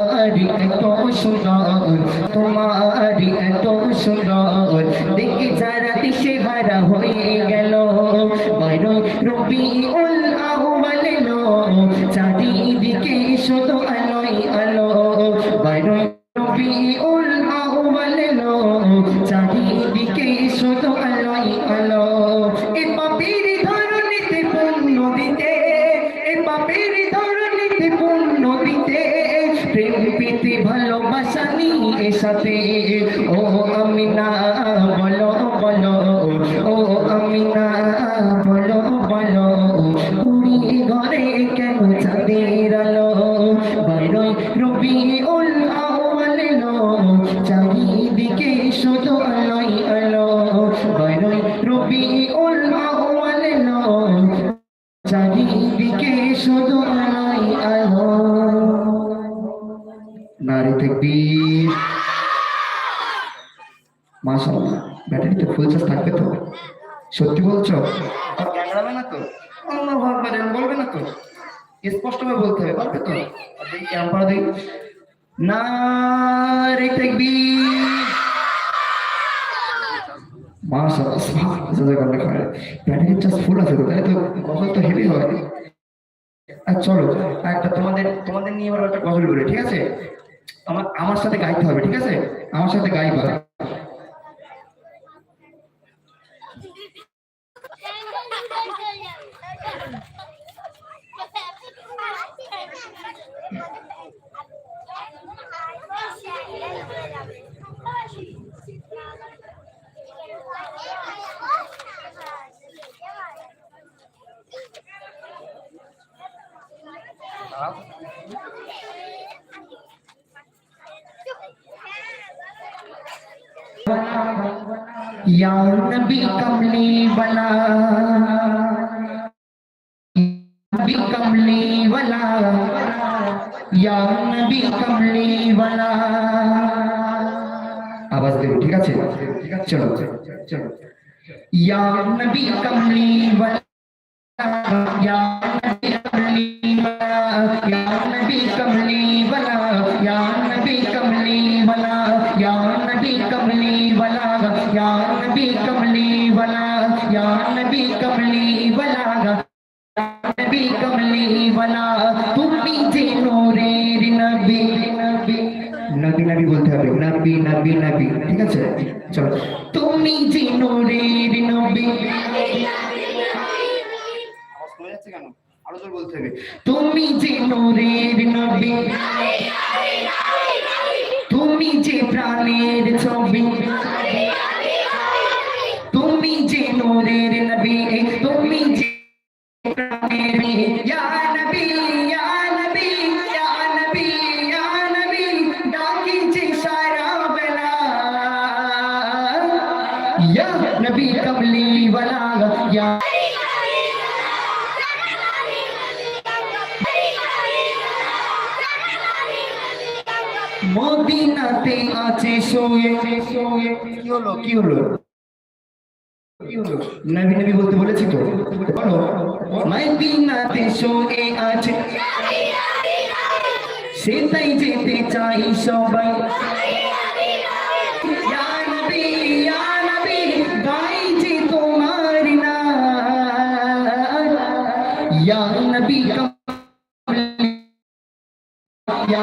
তোমারি এত সুন্দর, তোমারি এত সুন্দর। দেখি যারা দিশে হারা হয়ে গেল রবি উল আহ্বান চারিদিকে শুধু আলোই আলো। বড় রবি ব্যাটারিতে ফুল চার্জ থাকবে তো? সত্যি বলছো? না তো? আকবার এরম বলবে না তো? স্পষ্টভাবে বলতে হবে পারবে তো? দেখি দেখি। মাশাআল্লাহ জাযাকাল্লাহ খায়র ব্যাটারি চার্জ ফুল আছে তো তাই তো গজল তো হেভি হয়। আর চলো একটা তোমাদের তোমাদের নিয়ে এবার একটা গজল বলি ঠিক আছে? আমার আমার সাথে গাইতে হবে ঠিক আছে? আমার সাথে গাইবা आप या कमली बना। कमली वाला कमली वाला आवाज़ देखो ठीक है? चलो चलो। यान भी कमली वाला নবী নবী নবী নবী বলতে হবে নবী নবী নবী ঠিক আছে চলো তুমি যে নূরের নবী আওয়াজ কমে যাচ্ছে কেন? আরও জোর বলতে হবে। তুমি যে নূরের নবী, তুমি যে প্রাণের ছবি, তুমি যে নূরের নবী মদিনাতে আছে শোয়ে, কি হলো কি হলো? বলতে বলেছি তো? বলো সেটাই যেতে চাই সবাই। ইয়া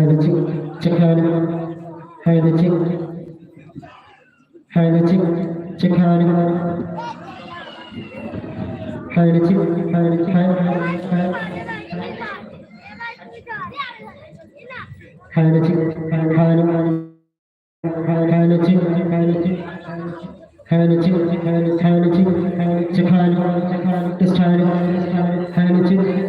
Heretic, check heretic, heretic, heretic, check heretic. Heretic, heretic, heretic, heretic, heretic, heretic. Heretic, heretic, heretic, check heretic, test heretic, heretic.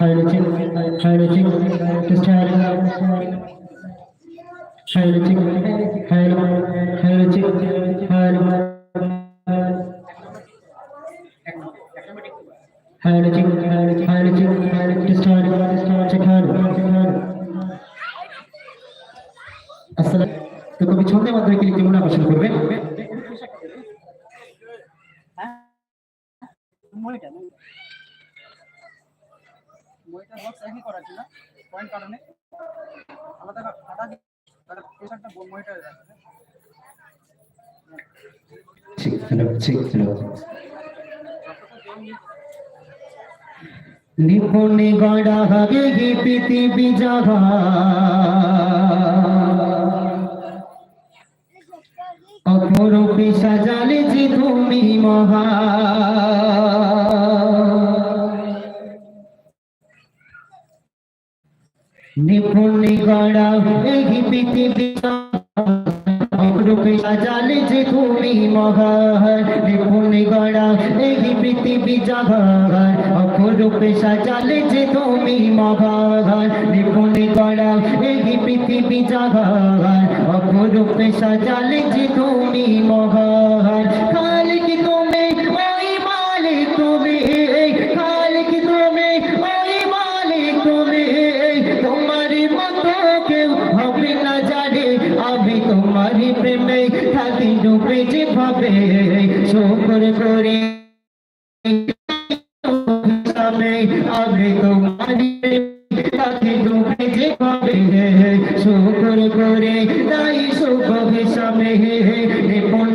Haydi. Haydi çık. Haydi. Haydi çık. Haydi. Haydi çık. Haydi. Just haydi. Çık haydi. আসসালাম তো কবি ছন্দের মাধ্যমে কি লিখতে আকর্ষণ করবে মইটা নিপুণে গড়া হবে গে পৃথিবী জাগা। অপরূপে সাজালে তুমি মহা। নিপুণে গড়া এই পৃথিবী অপরূপে সাজালে যে তুমি মহান নিপুণে গড়া এই পৃথিবী জাগান অপরূপে সাজালে যে তুমি মহান নিপুণে গড়া এই পৃথিবী জাগান অপরূপে সাজালে যে তুমি মহান নিপুণ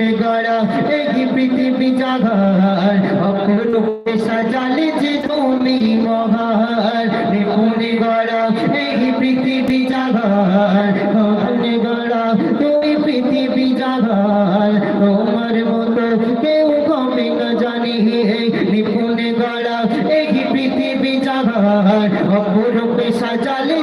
পৃথিবী জাগার অপরূপে সাজালে যে তুমি মহান। নিপুণ জানি নিপুণ গড়া, এই পৃথিবী জাগার অপরূপে সাজালে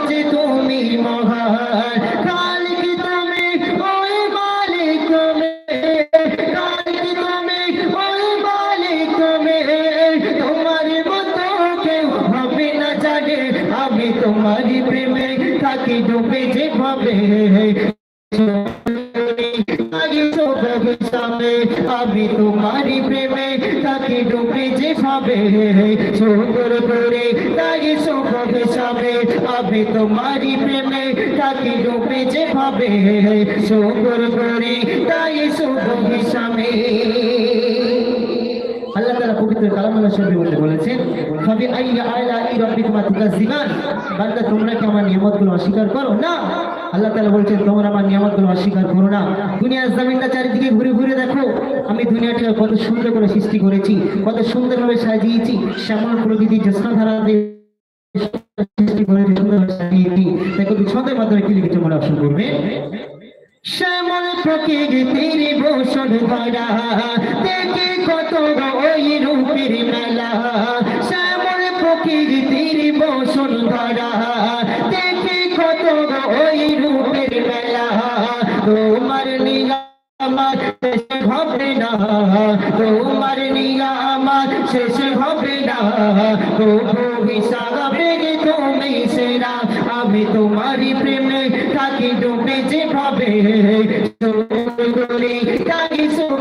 আমি তোমারই প্রেমে তাকে ডুবে যেভাবে সুন্দর করে তাই সুখ হিসাবে আমি তোমারই প্রেমে তাকে ডুবে যেভাবে সুন্দর করে তাই তুকাজ্জিবান বান্দা, তোমরা কি আমার নিয়ামতগুলো অস্বীকার করো? না। আল্লাহ তাআলা বলছেন, তোমরা আমার নিয়ামতগুলো অস্বীকার করো না। দুনিয়ার জমিনটা চারিদিকে ঘুরে ঘুরে দেখো। আমি দুনিয়াটাকে কত সুন্দর করে সৃষ্টি করেছি, কত সুন্দরভাবে সাজিয়েছি, শ্যামল প্রকৃতি জ্যোৎস্নাধারা সৃষ্টি করে সাজিয়েছি। মাধ্যমে কি করবে। শ্যামল দেখে কত ওই রূপের মেলা। শ্যামল প্রকৃতির বসন ধরা তোমার আমার শেষ হবে না, তোমার আমার শেষ হবে না। তবু হিসাবে তুমি সেরা, আমি তোমারই প্রেমে থাকি ডুবে যেভাবে থাকি সুখ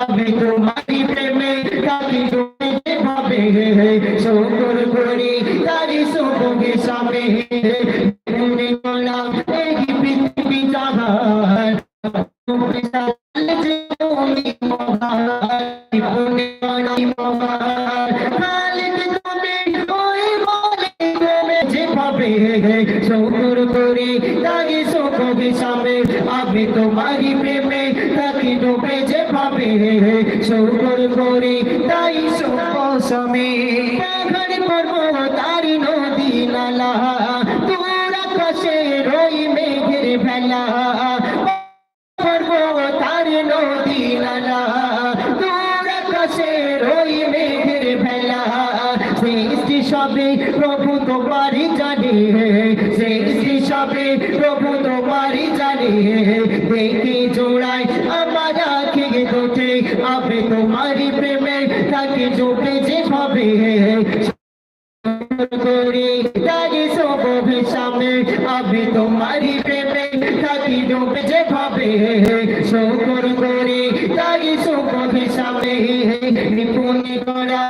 আমি তোমারই প্রেমে থাকি ডুবে যেভাবে শুকর করি তারি সুখ হিসাবে থাকি ডুবে যেভাবে শুকর করি তাই সমে পাহাড় পর্বত, তারি নদী নালা তোর আকাশে রই মেঘের ভেলা। পর্বত, তার নদী নালা তোর আকাশে রই মেঘের ভেলা। সৃষ্টি সবে প্রভু প্রভু তোমারই জানে দেখে জোড়ায় আমার আখে দোটে আমি তোমারই প্রেমে তাকে ডুবে যেভাবে করি তারি সবে সামনে আমি তোমারই প্রেমে করি করা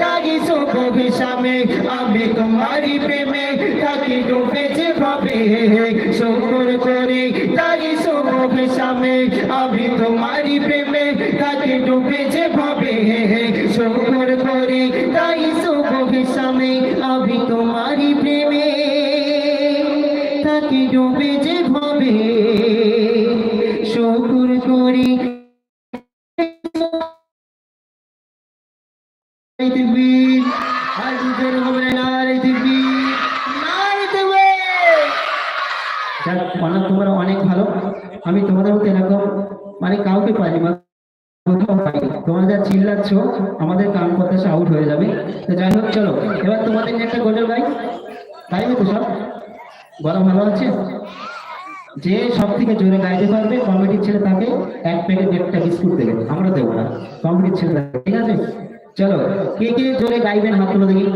তাই শুভ হিসাবে আমি তোমারই প্রেমে থাকি, ডুবে যে ভাবে। শুকর করে তাই শুভ হিসাবে আমি তোমারই প্রেমে থাকি, ডুবে যে ভাবে। শুকর করে তাই শুভ হিসাবে আমি তোমারই প্রেমে থাকি, ডুবে যে ভাবে। শুকুর করি দিবি আর দুধের হবে না রে দিবি যাক অনেক তোমরা অনেক ভালো। আমি তোমাদের মতো এরকম মানে কাউকে পাইনি বা তোমরা যা চিল্লাচ্ছ, আমাদের কান কথা আউট হয়ে যাবে। তো যাই হোক, চলো, এবার তোমাদের একটা গজল গাই। গাইবে তো সব বলা, ভালো আছে? যে সব থেকে জোরে গাইতে পারবে, কমিটির ছেলে তাকে এক প্যাকেট একটা বিস্কুট দেবে। আমরা দেবো না। কমিটির ছেলে, ঠিক আছে? চলো, কে কে জোরে গাইবেন হাত তুলে দেখি।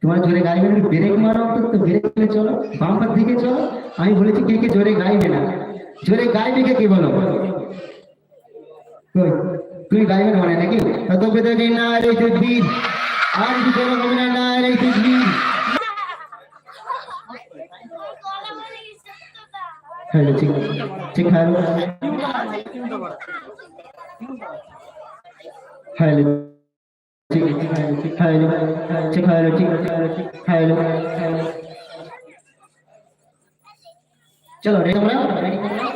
তোমার জোরে গাইবে না, ব্রেক মারো তো ব্রেক করে চলো, বাম্পার দিকে চলো। আমি বলেছি কে কে জোরে গাইবে না। জোরে গাইবে কে, কি বলো? তুই গাইবে না মানে নাকি? তত বেদনে না রে তুদ্দিন আর কি কোনো হবে না রে তুদ্দিন হ্যালো, ঠিক ঠিক হ্যালো হ্যালো ঠিক হ্যালো ঠিক হ্যালো ঠিক হ্যালো চলো রেডি আমরা রেডি